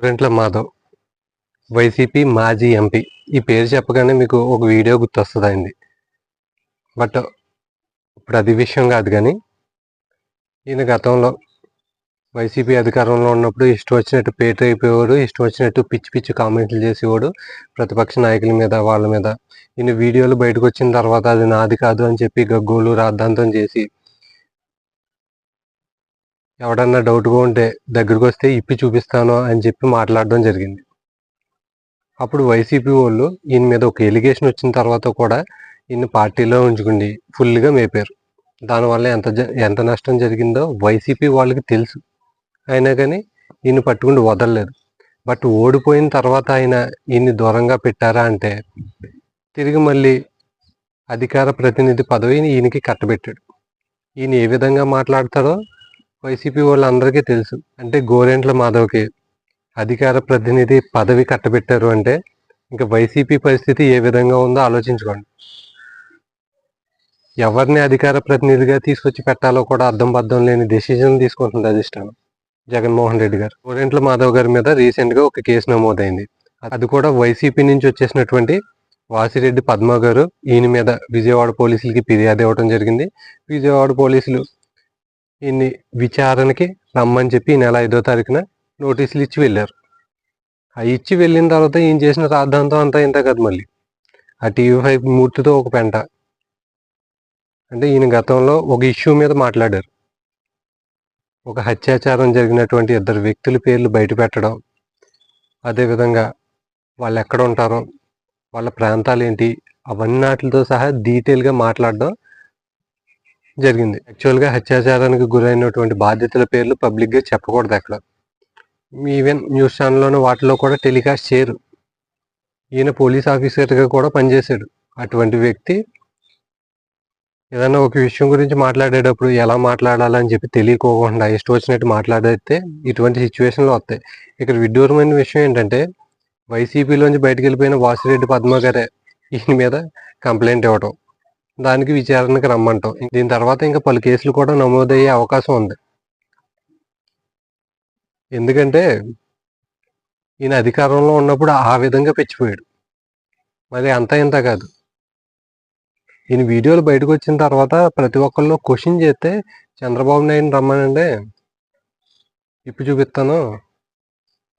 Gorantla Madhav YCP మాజీ MP. ఈ పేరు చెప్పగానే మీకు ఒక వీడియో గుర్తొస్తుంది అయింది బట్ ఇప్పుడు అది విషయం కాదు కానీ ఈయన గతంలో వైసీపీ అధికారంలో ఉన్నప్పుడు ఇష్టం వచ్చినట్టు పేట అయిపోయేవాడు ఇష్టం వచ్చినట్టు పిచ్చి పిచ్చి కామెంట్లు చేసేవాడు ప్రతిపక్ష నాయకుల మీద వాళ్ళ మీద. ఈయన వీడియోలు బయటకు వచ్చిన తర్వాత అది నాది కాదు అని చెప్పి గగ్గోలు రాద్ధాంతం చేసి ఎవడన్నా డౌట్గా ఉంటే దగ్గరికి వస్తే ఇప్పి చూపిస్తాను అని చెప్పి మాట్లాడడం జరిగింది. అప్పుడు వైసీపీ వాళ్ళు ఈయన మీద ఒక ఎలిగేషన్ వచ్చిన తర్వాత కూడా ఈయన పార్టీలో ఉంచుకుండి ఫుల్గా మేపారు. దానివల్ల ఎంత జ- ఎంత నష్టం జరిగిందో వైసీపీ వాళ్ళకి తెలుసు. అయినా కానీ ఈయన పట్టుకుని వదలలేదు. బట్ ఓడిపోయిన తర్వాత ఆయన ఈయన్ని దూరంగా పెట్టారా అంటే తిరిగి మళ్ళీ అధికార ప్రతినిధి పదవిని ఈయనకి కట్టబెట్టాడు. ఈయన ఏ విధంగా మాట్లాడతారో వైసీపీ వాళ్ళందరికీ తెలుసు. అంటే గోరెంట్ల మాధవ్కి అధికార ప్రతినిధి పదవి కట్టబెట్టారు అంటే ఇంకా వైసీపీ పరిస్థితి ఏ విధంగా ఉందో ఆలోచించుకోండి. ఎవరిని అధికార ప్రతినిధిగా తీసుకొచ్చి పెట్టాలో కూడా అర్థం బద్దం లేని డెసిజన్ తీసుకుంటుంది అధిష్టానం. జగన్మోహన్ రెడ్డి గారు. గోరెంట్ల మాధవ్ గారి మీద రీసెంట్గా ఒక కేసు నమోదైంది. అది కూడా వైసీపీ నుంచి వచ్చేసినటువంటి వాసిరెడ్డి పద్మ గారు ఈయన మీద విజయవాడ పోలీసులకి ఫిర్యాదు ఇవ్వడం జరిగింది. విజయవాడ పోలీసులు ఈయన్ని విచారణకి రమ్మని చెప్పి ఈ నెల ఐదో తారీఖున నోటీసులు ఇచ్చి వెళ్ళారు. ఆ ఇచ్చి వెళ్ళిన తర్వాత ఈయన చేసిన రాద్ధాంతం అంతా ఇంత కదా మళ్ళీ. ఆ టీవీ ఫైవ్ మూర్తితో ఒక పెంట. అంటే ఈయన గతంలో ఒక ఇష్యూ మీద మాట్లాడారు. ఒక హత్యాచారం జరిగినటువంటి ఇద్దరు వ్యక్తుల పేర్లు బయట పెట్టడం. అదేవిధంగా వాళ్ళు ఎక్కడ ఉంటారో వాళ్ళ ప్రాంతాలు ఏంటి అవన్నీ వాటితో సహా డీటెయిల్గా మాట్లాడడం జరిగింది. యాక్చువల్గా హత్యాచారానికి గురైనటువంటి బాధ్యతల పేర్లు పబ్లిక్గా చెప్పకూడదు అక్కడ. ఈవెన్ న్యూస్ ఛానల్లోని వాటిలో కూడా టెలికాస్ట్ చేయరు. ఈయన పోలీస్ ఆఫీసర్గా కూడా పనిచేశాడు. అటువంటి వ్యక్తి ఏదైనా ఒక విషయం గురించి మాట్లాడేటప్పుడు ఎలా మాట్లాడాలని చెప్పి తెలియకోకుండా ఇష్టం వచ్చినట్టు మాట్లాడితే ఇటువంటి సిచ్యువేషన్లు వస్తాయి. ఇక్కడ విడ్డూరమైన విషయం ఏంటంటే వైసీపీలోంచి బయటకు వెళ్ళిపోయిన వాసిరెడ్డి పద్మ గారే ఈయన మీద కంప్లైంట్ ఇవ్వటం. దానికి విచారణకు రమ్మంటాం. దీని తర్వాత ఇంకా పలు కేసులు కూడా నమోదయ్యే అవకాశం ఉంది. ఎందుకంటే ఈయన అధికారంలో ఉన్నప్పుడు ఆ విధంగా పెచ్చిపోయాడు. మరి అంతా ఇంత కాదు. ఈయన వీడియోలు బయటకు వచ్చిన తర్వాత ప్రతి ఒక్కళ్ళు క్వశ్చన్ చేస్తే చంద్రబాబు నాయుడు రమ్మనంటే ఇప్పు చూపిస్తాను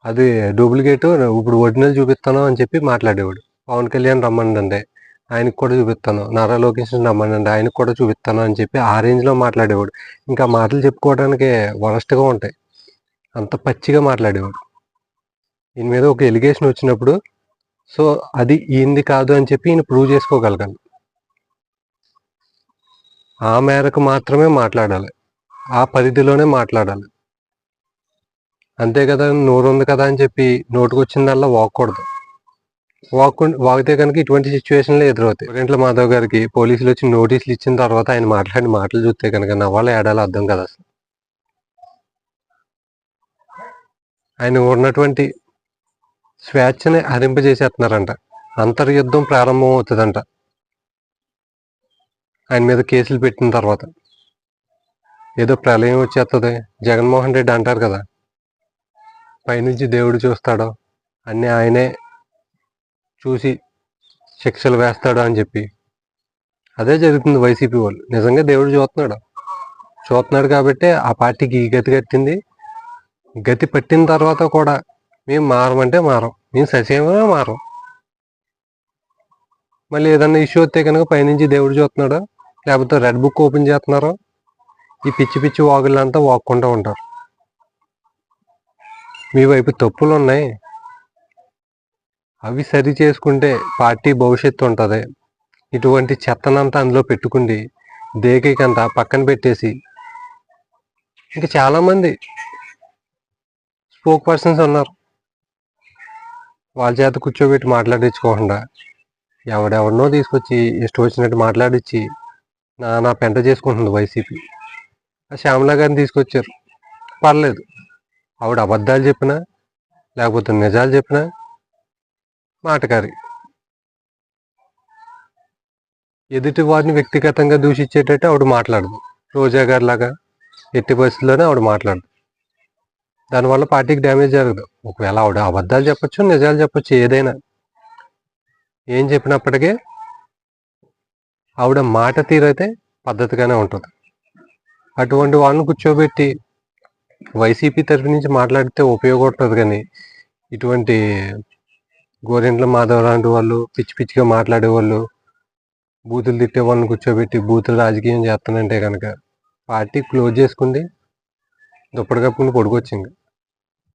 అది డూప్లికేట్ ఇప్పుడు ఒరిజినల్ చూపిస్తాను అని చెప్పి మాట్లాడేవాడు. పవన్ కళ్యాణ్ రమ్మనండి ఆయనకు కూడా చూపిస్తాను. నారా లోకేష్ రమ్మనండి ఆయనకు కూడా చూపిస్తాను అని చెప్పి ఆ రేంజ్లో మాట్లాడేవాడు. ఇంకా మాటలు చెప్పుకోవడానికి వరస్ట్గా ఉంటాయి. అంత పచ్చిగా మాట్లాడేవాడు. ఈయన మీద ఒక ఎలిగేషన్ వచ్చినప్పుడు సో అది ఈయనది కాదు అని చెప్పి ఈయన ప్రూవ్ చేసుకోగలగాలి. ఆ మేరకు మాత్రమే మాట్లాడాలి. ఆ పరిధిలోనే మాట్లాడాలి. అంతే కదా నోరు ఉంది కదా అని చెప్పి నోటుకొచ్చిందల్లా వచ్చిందల్లా వాక్కూడదు వాగితే కనుక ఇటువంటి సిచ్యువేషన్లో ఎదురవుతాయి. గంటల మాధవ్ గారికి పోలీసులు వచ్చి నోటీసులు ఇచ్చిన తర్వాత ఆయన మాట్లాడిన మాటలు చూస్తే కనుక నవ్వాల ఏడాలో అర్థం కదా అసలు. ఆయన ఉన్నటువంటి స్వేచ్ఛని హరింపజేసేస్తున్నారంట. అంతర్యుద్ధం ప్రారంభం అవుతుందంట ఆయన మీద కేసులు పెట్టిన తర్వాత. ఏదో ప్రళయం వచ్చేస్తుంది జగన్మోహన్ రెడ్డి అంటారు కదా పైనుంచి దేవుడు చూస్తాడో అన్నీ ఆయనే చూసి శిక్షలు వేస్తాడు అని చెప్పి. అదే జరుగుతుంది వైసీపీ వాళ్ళు. నిజంగా దేవుడు చూస్తున్నాడు. చూస్తున్నాడు కాబట్టి ఆ పార్టీకి ఈ గతి కట్టింది. గతి పట్టిన తర్వాత కూడా మేము మారమంటే మారం. మేము ససేమో మారం. మళ్ళీ ఏదన్నా ఇష్యూ వస్తే కనుక పైనుంచి దేవుడు చూస్తున్నాడు? లేకపోతే రెడ్ బుక్ ఓపెన్ చేస్తున్నారు? ఈ పిచ్చి పిచ్చి వాగులంతా వాక్కుంటూ ఉంటారు. మీ వైపు తప్పులు ఉన్నాయి అవి సరి చేసుకుంటే పార్టీ భవిష్యత్తు ఉంటుంది. ఇటువంటి చెత్తనంతా అందులో పెట్టుకుండి దేకికంతా పక్కన పెట్టేసి. ఇంకా చాలామంది స్పోక్ పర్సన్స్ ఉన్నారు. వాళ్ళ చేత కూర్చోబెట్టి మాట్లాడించుకోకుండా. ఎవడెవడనో తీసుకొచ్చి ఇష్టం వచ్చినట్టు మాట్లాడించి నా నా పెంట చేసుకుంటుంది వైసీపీ. ఆ శ్యామలా గారిని తీసుకొచ్చారు. పర్లేదు. ఆవిడ అబద్ధాలు చెప్పినా లేకపోతే నిజాలు చెప్పినా మాటకారి ఎదుటి వారిని వ్యక్తిగతంగా దూషించేటట్టు ఆవిడ మాట్లాడదు. రోజా గారి లాగా ఎట్టి పరిస్థితుల్లోనే ఆవిడ మాట్లాడదు. దానివల్ల పార్టీకి డ్యామేజ్ జరగదు. ఒకవేళ ఆవిడ అబద్ధాలు చెప్పొచ్చు నిజాలు చెప్పొచ్చు ఏదైనా. ఏం చెప్పినప్పటికీ ఆవిడ మాట తీరైతే పద్ధతిగానే ఉంటుంది. అటువంటి వాళ్ళని కూర్చోబెట్టి వైసీపీ తరఫు నుంచి మాట్లాడితే ఉపయోగం ఉంటుంది కానీ ఇటువంటి గోరింట్ల మాధవ్ లాంటి వాళ్ళు పిచ్చి పిచ్చిగా మాట్లాడే వాళ్ళు బూతులు తిట్టే వాళ్ళని కూర్చోబెట్టి బూతులు రాజకీయం చేస్తానంటే కనుక పార్టీ క్లోజ్ చేసుకుంది దుప్పటి కప్పుకుని పొడుకొచ్చింది